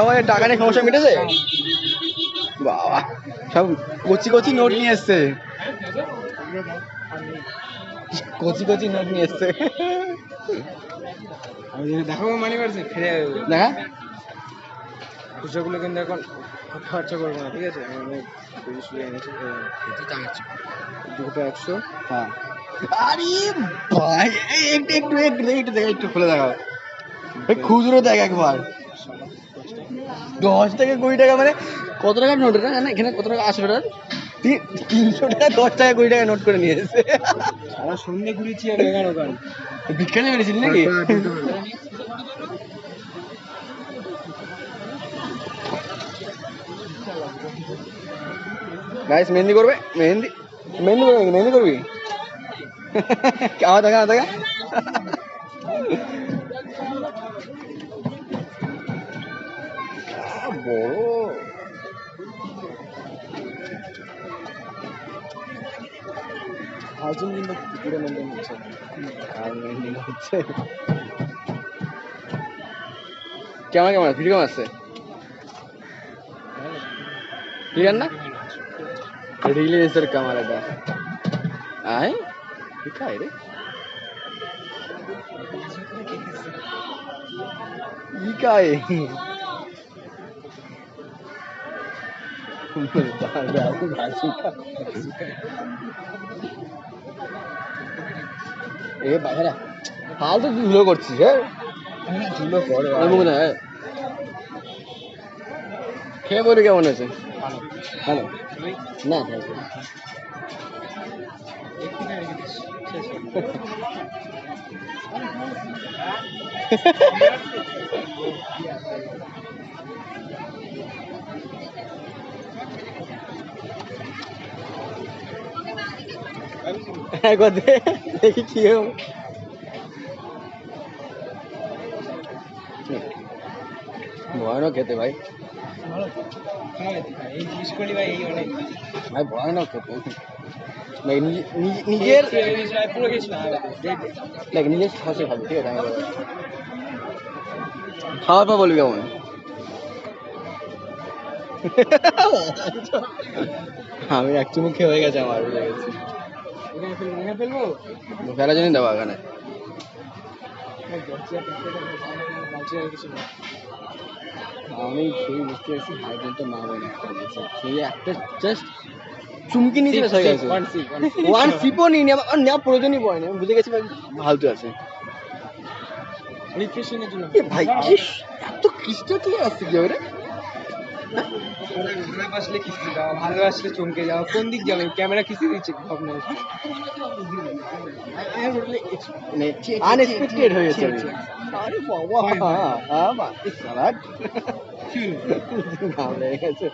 সবাই টাকা নিয়ে সমস্যা মিটেছে? বাবা সব কচি কচি নোট নিয়ে এসছে। কচি কচি নোট নিয়ে এসছে। দেখাবো মানি পারছে ফিরে দেখা? খুচরোগুলো কিন্তু এখন খরচা করব না ঠিক আছে? দুটো একশো। হ্যাঁ। আরে ভাই একটু একটু একটু দেখ, একটু দেখ একটু খুলে দেখাও। এই খুচরো দেখ একবার। দশ টাকা কুড়ি টাকা মানে কত টাকার নোট এটা? জানেন এখানে কত টাকা? আসবে টাকা তি- তিনশো টাকা দশ টাকা কুড়ি টাকা নোট করে নিয়ে এসেছে। সারা সন্ধ্যে ঘুরেছি আমি এগারো গান। বিজ্ঞানী মেরেছিলি নাকি? গাইস মেহেন্দি করবে? মেহেন্দি? মেহেন্দি করবে? মেহেন্দি করবি? আওয়াজ দেখা দেখা। হাইজিন কিন্তু পুরো মেনটেন হচ্ছে আর মেহেন্দি হচ্ছে। কেমন কেমন ভিডিও কেমন আসছে ক্লিয়ার না? রিলিজের ক্যামেরাটা। আয়। কি খায় রে? ই এ বাইরে ফালতু ধুলো করছিস হ্যাঁ? ধুলো না খেয়ে বলি কেমন আছে? ভালো। না থাকবে দেখি কি ভয়ানক খেতে ভাই। ভাই, ভয়ানক খেতে। ভাই নিজে- নিজে- নিজের দেখ, নিজের হাসি খাবি, ঠিক আছে। খাওয়ার পর বলবি কেমন? আমি এক চুমুক খেয়ে হয়ে গেছে আমার বুঝে গেছি। ফেলার জন্যই দেবো এখানে। আমি সেই বুঝতে পারছি হাই তো মা বোন সেই একটা জাস্ট চুমকি নিয়ে চলে গেছে। One sip, ওয়ান সিপও নিই নি, আমার আর নেওয়া প্রয়োজনই পড়েনি আমি বুঝে গেছি ভাই। ফালতু আছে। রিফ্রেশিং এর জন্য। ভাই কি এত খ্রিস্ট কি আসছে কি হবে রে ভালোবাসলে কিস্তি দাও ভালোবাসলে চমকে যাও কোন দিক যাবে ক্যামেরা কিস্তি দিচ্ছে ভাবনা আনএক্সপেক্টেড হয়ে গেছে আরে বাবা হ্যাঁ বাবা সালাড ভালো লেগে গেছে